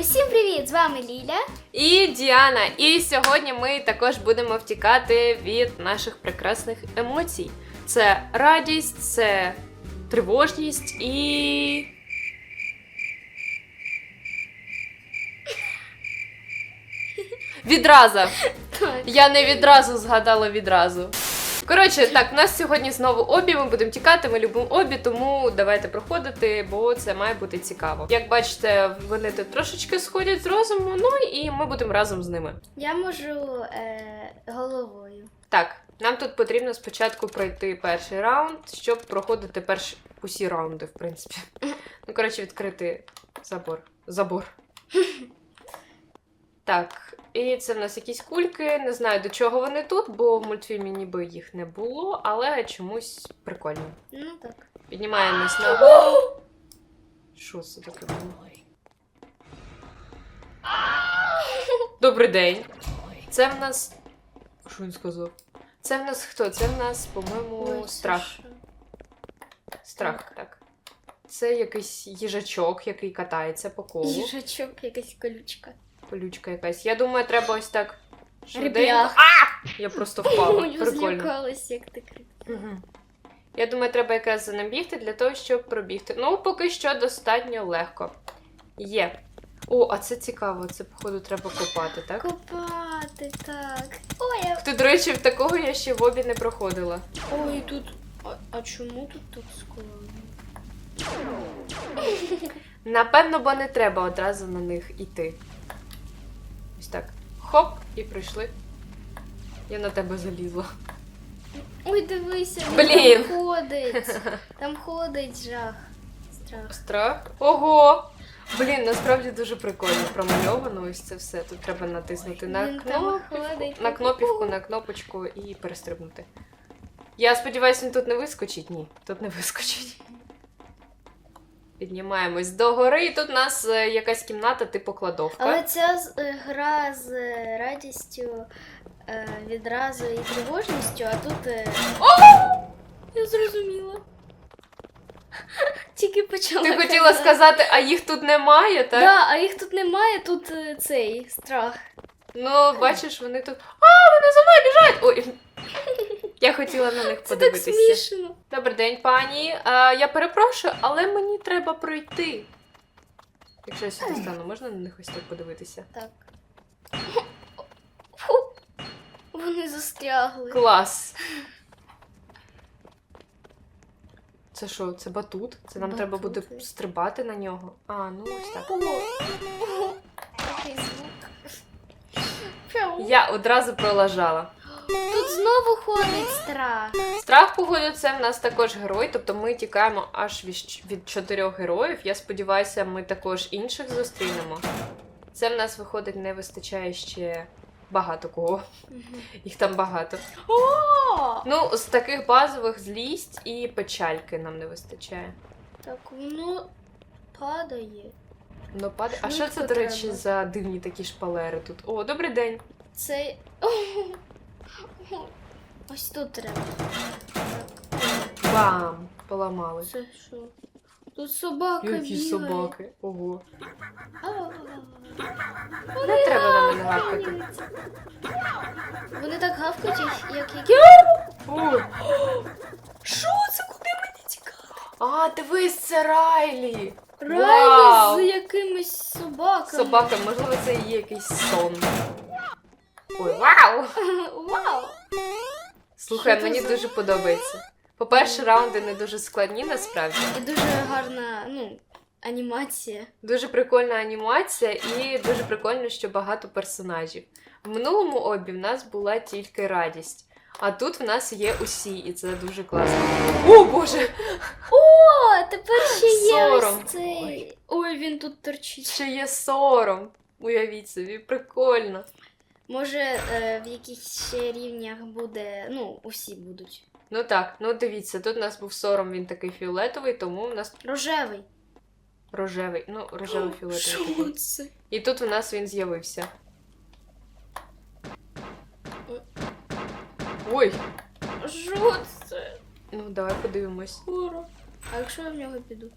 Усім привіт! З вами Ліля. І Діана. І сьогодні ми також будемо втікати від наших прекрасних емоцій. Це радість, це тривожність і. Відраза. Я не відразу згадала відразу. Коротше, так, в нас сьогодні знову обі. Ми будемо тікати, ми любимо обі, тому давайте проходити, бо це має бути цікаво. Як бачите, вони тут трошечки сходять з розуму, ну і ми будемо разом з ними. Я можу е, головою. Так, нам тут потрібно спочатку пройти перший раунд, щоб проходити перші усі раунди, в принципі. Ну, коротше, відкрити забор. Забор. Так, і це в нас якісь кульки. Не знаю, до чого вони тут, бо в мультфільмі ніби їх не було, але чомусь прикольно. Ну так. Піднімаємось на. Що це таке було? Добрий день. Це в нас. Що він сказав? Це в нас хто? Це в нас, по-моєму, страх. Страх, так. Це якийсь їжачок, який катається по колу. Їжачок, якась колючка. Колючка якась. Я думаю, треба ось так. швиденько. Я просто впала. Прикольно. злякалась, як ти. Я думаю, треба якраз за ним бігти для того, щоб пробігти. Ну, поки що достатньо легко. Є. О, а це цікаво, це, походу, треба копати, так? Копати, так. Ой, я... Ти, до речі, в такого я ще в обі не проходила. Ой, тут. А, а чому тут так складно? Напевно, бо не треба одразу на них іти. Ось так. Хоп, і прийшли. Я на тебе залізла. Ой, дивися, він Блін. там ходить. Там ходить жах. Страх. Страх. Ого! Блін, насправді дуже прикольно промальовано ось це все. Тут треба натиснути на Він там кнопку. ходить. на кнопівку, на кнопочку і перестрибнути. Я сподіваюся, він тут не вискочить. Ні, тут не вискочить. Піднімаємось до гори, і тут у нас е, якась кімната, типу кладовка. Але ця е, гра з е, радістю, відразу і тривожністю, а тут. е, Я зрозуміла. Тільки почала. Ти хотіла казати. сказати, а їх тут немає, так? Да, а їх тут немає, тут цей страх. Ну, бачиш, вони тут. А, вони за мною біжать! Ой. Я хотіла на них Це так подивитися. смішно. Добрий день, пані. А, я перепрошую, але мені треба пройти. Якщо я сюди стану, можна на них ось так подивитися? Так. Фу. Вони застрягли. Клас. Це що, це батут? Це нам треба буде так. стрибати на нього. А, ну ось так. Такий звук. Пяу. Я одразу пролажала. Тут знову ходить страх. Страх погоду це в нас також герой, тобто ми тікаємо аж від, чотирьох героїв. Я сподіваюся, ми також інших зустрінемо. Це в нас виходить, не вистачає ще багато кого. Їх там багато. О! Ну, з таких базових злість і печальки нам не вистачає. Так, воно падає. Ну, падає. А Ну, що це, це до речі, за дивні такі шпалери тут? О, добрий день. Це. Ось тут треба. Бам! Поламали. Це що? Тут собака Які бігає. собаки. Ого. Не треба на мене гавкати. Вони так гавкають, як- як які. О, Що це? Куди мені тікати? а, дивись, це Райлі. Райлі Вау! з якимись собаками. Собака, можливо, це і є якийсь сон. Ой, вау! Вау! Слухай, Що це мені за- дуже подобається. По-перше, раунди не дуже складні насправді. І дуже гарна, ну, анімація. Дуже прикольна анімація і дуже прикольно, що багато персонажів. В минулому обі в нас була тільки радість. А тут в нас є усі, і це дуже класно. О, Боже! О, тепер ще є Сором. ось цей. Ой, він тут торчить. Ще є сором. Уявіть собі, прикольно. Може, е, в якихось ще рівнях буде, ну, усі будуть. Ну так, ну дивіться, тут у нас був сором, він такий фіолетовий, тому у нас Рожевий. рожевий. Ну, рожевий фіолетовий. Що такий. це? І тут у нас він з'явився. Ой, Що це? ну давай подивимось. Скоро. А якщо я в нього піду?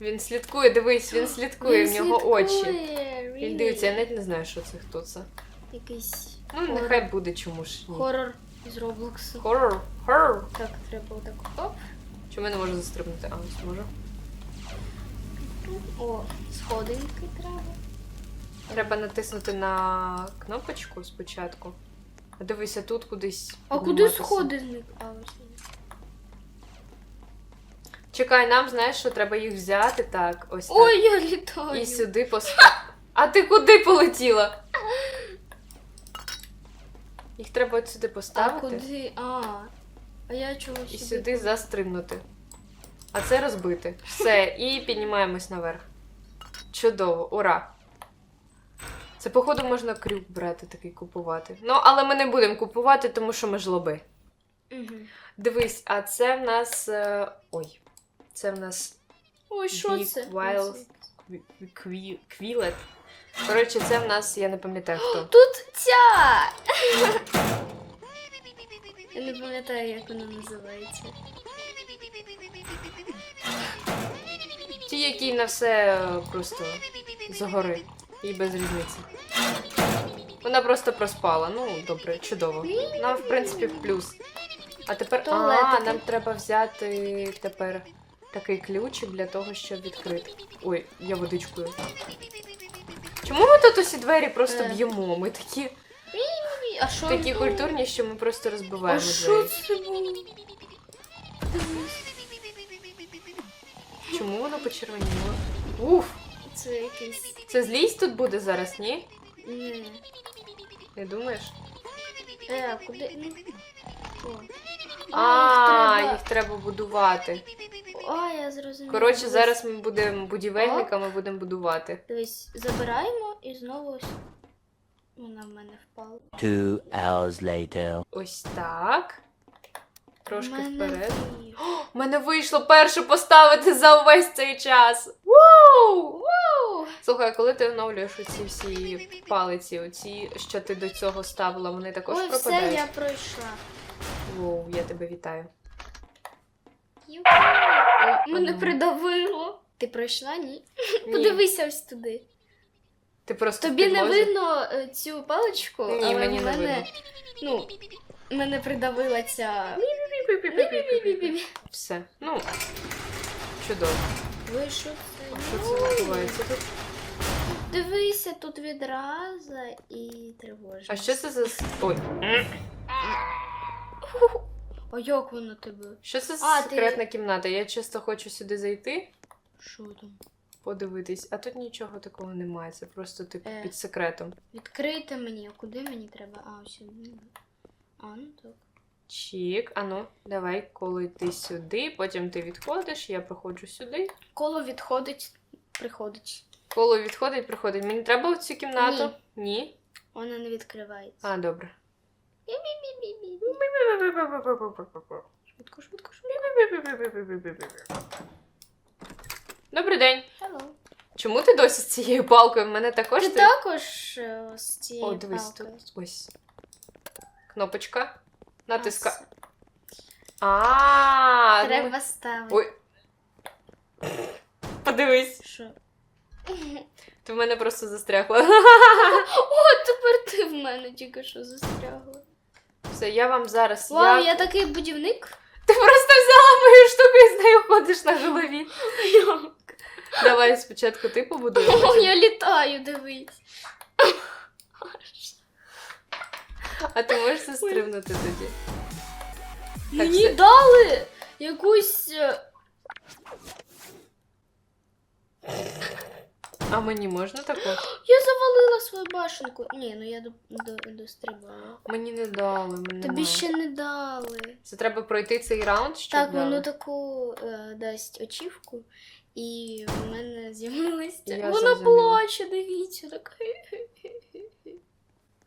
Він слідкує, дивись, він слідкує, в нього очі. Він дивиться, я навіть не знаю, що це хто це. Якийсь Ну, Хорор. нехай буде чому ж. ні. хорор з Роблоксу. Хоррор. Хоррор. Так, треба отак. Оп. Чому я не можу застрибнути? А, ось можу. О, сходинки треба. Треба натиснути на кнопочку спочатку. А дивися, тут кудись. А куди підніматися. сходинник? А, ось. він. Чекай, нам знаєш, що треба їх взяти так. Ось так. Ой, я літаю. І сюди поставити. А ти куди полетіла? Їх треба от сюди А куди? А. А я чого і сюди? застрибнути. А це розбити. Все, і піднімаємось наверх. Чудово, ура! Це, походу, можна крюк брати такий купувати. Ну, але ми не будемо купувати, тому що ми жлоби. Мгм. Дивись, а це в нас. е, Ой. Це в нас Ой, що Big це? Wild кві- кві- квілет. Коротше, це в нас, я не пам'ятаю хто. Тут ця! Я не пам'ятаю, як вона називається. Ті, які на все е, просто згори. І без різниці. Вона просто проспала. Ну, добре, чудово. Нам, в принципі, в плюс. А тепер. А, нам треба взяти тепер такий ключик для того, щоб відкрити. Ой, я водичкою. Чому ми тут усі двері просто Е. б'ємо? Ми такі, А що? такі культурні, що ми просто А розбиваємо що двері. це було? Чому воно почервоніло? Уф! Це якийсь. Це злість тут буде зараз, ні? Ні. Не думаєш? Е, куди? Ну. О. А, їх їх треба будувати. А, я зрозуміла. Коротше, Дивись. зараз ми будемо будівельниками, будемо будувати. Дивись, забираємо і знову ось. Вона в мене впала. Two hours later. Ось так. Трошки мене вперед. У мене вийшло перше поставити за увесь цей час. Вау! Вау! Слухай, а коли ти оновлюєш оці всі палиці, оці, що ти до цього ставила, вони також Ой, все, пропадають? я пройшла. Воу, я тебе вітаю. Мене придавило. Ти пройшла, ні? Ні, Подивися ось туди. ти просто Тобі не видно е, цю паличку, Ні, але мені в не мене, видно. ну, мене придавила ця. Все. Ну, чудово. Ви що це? Що це відбувається тут? Дивися, тут відразу і тривожно. А що це за. с- Ой. А як воно тебе? Що це за А, ти- секретна кімната? Я часто хочу сюди зайти, Що там? подивитись, а тут нічого такого немає. Це просто типу Е. під секретом. Відкрийте мені, а куди мені треба? А, ось сюди. А, ну так. Чік, ану, давай, коли йди сюди, потім ти відходиш, я проходжу сюди. Коло відходить, приходить. Коло відходить, приходить. Мені треба в цю кімнату? Ні. Вона не відкривається. А, добре. Швидко, швидко, швидко. Добрий день. Hello. Чому ти досі з цією палкою? В мене також Ти ти- також з цією О, дивись, тут ось. Кнопочка. Натиска. А, Треба ставити. Ой. Подивись. Що? Ти в мене просто застрягла. О, тепер ти в мене тільки що застрягла. Все, я вам зараз. Вау, я... я такий будівник. Ти просто взяла мою штуку і з нею ходиш на голові. Давай спочатку ти побудуєш. О, я літаю, дивись. А ти можеш це стрибнути тоді? Мені дали якусь. А мені можна таку? Я завалила свою башенку. Ні, ну я до, до, дострибала. Мені не дали. Мені Тобі ще не дали. Це треба пройти цей раунд, щоб Так, дали? воно таку е, дасть очівку, і в мене з'явилася. Вона зрозуміла. плаче, дивіться, така.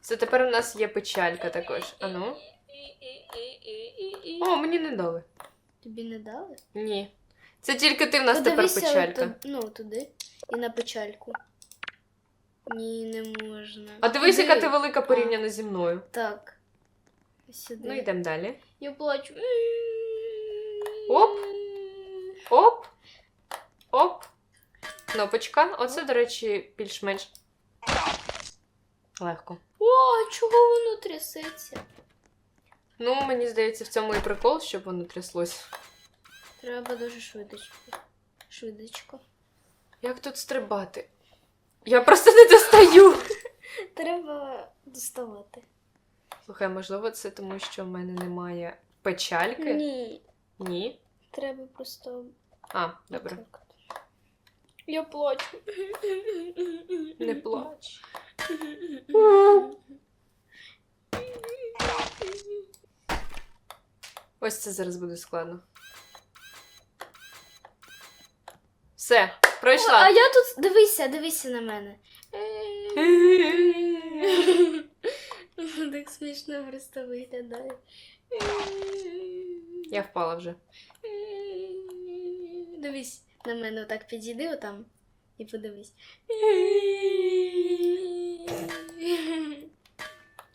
Це тепер у нас є печалька також. Ану. О, мені не дали. Тобі не дали? Ні. Це тільки ти в нас тепер печалька. оту- ну, туди. І на печальку. Ні, не можна. А дивись, яка ти велика порівняно зі мною. Так. Сюди. Ну, йдемо далі. Я плачу. Оп. Оп. Оп. кнопочка. Оце, до речі, більш-менш легко. О, чого воно трясеться? Ну, мені здається, в цьому і прикол, щоб воно тряслось. Треба дуже швидочко. Швидочко. Як тут стрибати? Я просто не достаю. Треба доставати. Слухай, можливо, це тому, що в мене немає печальки? Ні. Ні. Треба просто. А, добре. так. Я плачу. Не плач. Ось це зараз буде складно. Все, О, пройшла. а я тут. Дивися, дивися на мене. Так смішно просто виглядає. Я впала вже. Дивись на мене отак підійди отам і подивись.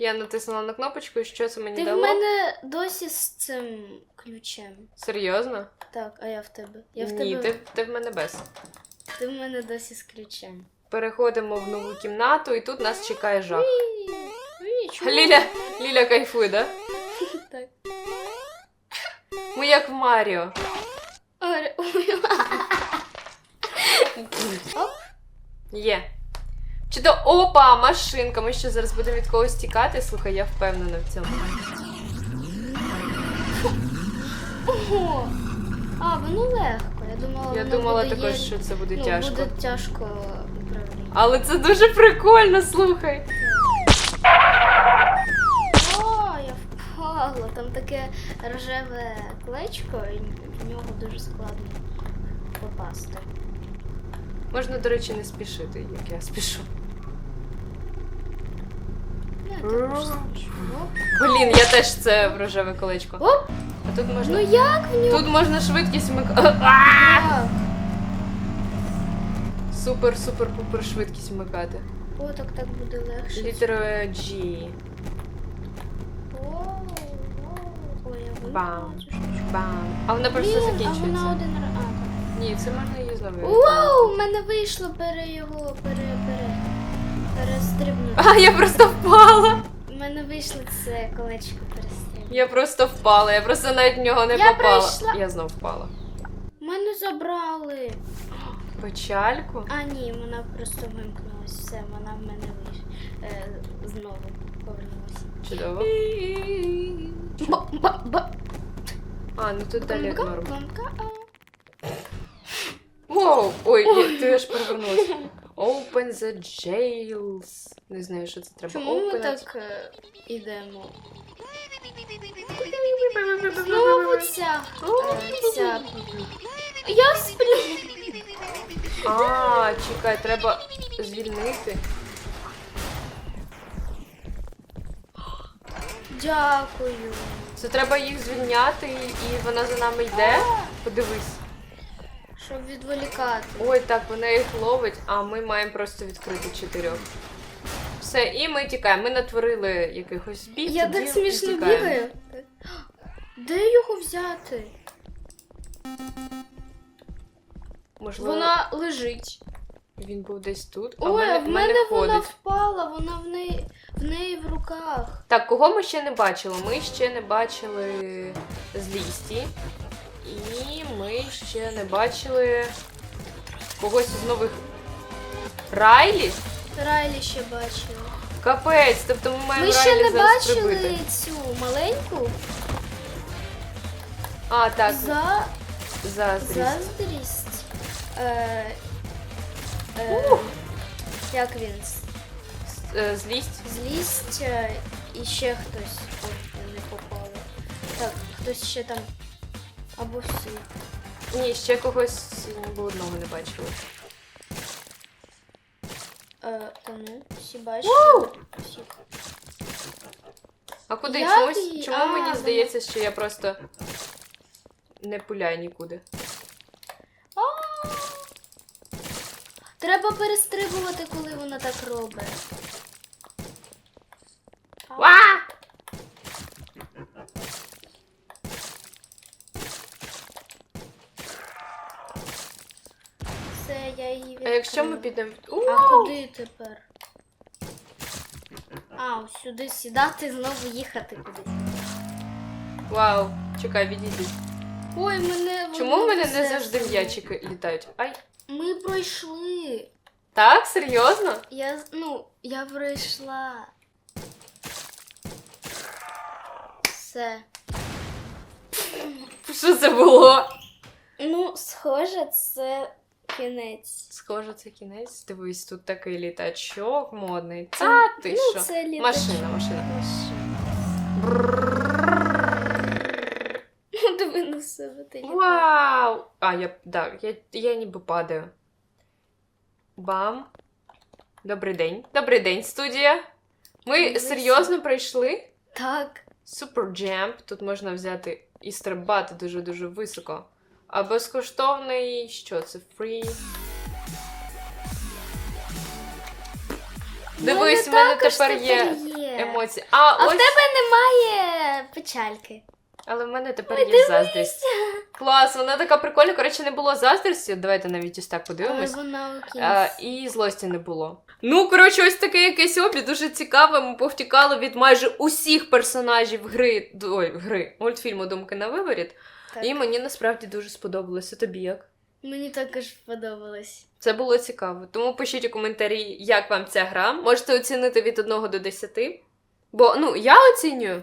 Я натиснула на кнопочку, і що це мені Ти в мене досі з цим ключем. Серйозно? Так, а я в тебе. Я в Ні, тебе. ти, ти в мене без. Ти в мене досі з ключем. Переходимо в нову кімнату, і тут нас чекає жах. Ліля, Ліля кайфує, да? Так. Ми як в Маріо. Оп. Є. Чи то опа, машинка. Ми ще зараз будемо від когось тікати. Слухай, я впевнена в цьому. Ого. А, воно легко. Я думала, Я воно думала буде також, є- що це буде ну, тяжко. Буде тяжко управління. Але це дуже прикольно, слухай. О, я впала. Там таке рожеве клечко, і в нього дуже складно попасти. Можна, до речі, не спішити, як я спішу. Не, також смішно. Оп. Блін, я теж це в рожеве колечко. Оп. А тут Ну як в нього? Тут можна швидкість вмикати. Супер, супер, пупер швидкість вмикати. О, так так буде легше. Літера G. О, о, я Бам. Бам. А вона просто Блін, А закінчується. вона один раз. Ні, це можна її знову. Вау, в мене вийшло пере його, пере, пере, перестрибнути. А, я просто впала. У мене вийшло це колечко перестрибнути. Я просто впала, я просто навіть в нього не Я попала. пройшла. Я знов впала. Мене забрали. Печальку? А ні, вона просто вимкнулась. Все, вона в мене вийшла. Е, знову повернулася. Чудово. Ба-ба-ба. А, ну тут далі норм. Воу! Ой, я, ти аж перевернулася. Open the jails. Не знаю, що це треба. Чому ми Open так е, ідемо? Знову ця. е, ця. Я сплю. А, чекай, треба звільнити. Дякую. Це треба їх звільняти, і вона за нами йде. Подивись. Щоб відволікати. Ой, так, вона їх ловить, а ми маємо просто відкрити чотирьох. Все, і ми тікаємо. Ми натворили якихось біг. Я так смішно бігаю. Де його взяти? Можливо, Вона лежить. він був десь тут, а в Ой, мене, в мене мене вона ходить. впала, вона в неї в неї в руках. Так, кого ми ще не бачили? Ми ще не бачили злісті. І ми ще не бачили когось із нових. Райлі? Райлі ще бачила. Капець, тобто ми маємо Ми ще Райлі не зараз бачили прибити. цю маленьку А, так, за заздрість. заздрість. Е, е, Ух. як він? С- е, Злість. Злість е, і ще хтось. Ой, я не попали. Так, хтось ще там. Або всі. Ні, ще когось ніби одного не бачили. Е, та ну, всі бачили. Всі. А куди? Як Чомусь, її? чому А, мені здається, що я просто не пуляю нікуди? А! Треба перестрибувати, коли вона так робить. А, Ва! Все, я її А якщо ми підемо. А куди тепер? А, ось сюди сідати, знову їхати кудись. Вау, чекай, відійди. Ой, мене. Чому в мене не завжди м'ячики літають? Ай. Ми пройшли. Так, серйозно? Я, ну, я пройшла. Все. Що це було? Ну, схоже, це кінець. Схоже, це кінець. Дивись, тут такий літачок модний. Та ти ну, що? це літач- Машина, машина. Машина. Диви на себе ти літаєш. Вау! А, я, да, я, я ніби падаю. Бам. Добрий день. Добрий день, студія. Ми Дивися. серйозно пройшли. Так. Супер джемп. Тут можна взяти і стрибати дуже-дуже високо. А безкоштовний що це? Фрі. Дивись, в мене також тепер є є. емоції. А, А ось, в тебе немає печальки. але в мене тепер є заздрість. Клас, вона така прикольна. Коротше, не було заздрості. Давайте навіть ось так Але подивимось. вона А, і злості не було. Ну, коротше, ось таке якесь обі, дуже цікаве. Ми повтікали від майже усіх персонажів гри, ой, гри, мультфільму Думки на виворіт. Так. І мені насправді дуже сподобалося. Тобі як? Мені також сподобалось. Це було цікаво. Тому пишіть у коментарі, як вам ця гра. Можете оцінити від 1 до 10. Бо ну, я оцінюю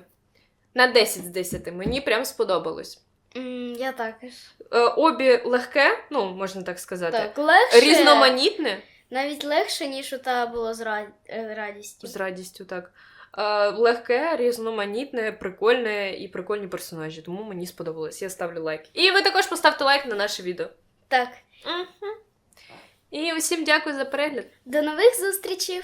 на 10 з 10. Мені прям сподобалось. М, я також. Е, обі легке, ну, можна так сказати. Так, легше. Різноманітне. Навіть легше, ніж у та було з е, радістю. З радістю, так. Е, легке, різноманітне, прикольне і прикольні персонажі, тому мені сподобалось. Я ставлю лайк. І ви також поставте лайк на наше відео. Так. Угу. І усім дякую за перегляд. До нових зустрічей!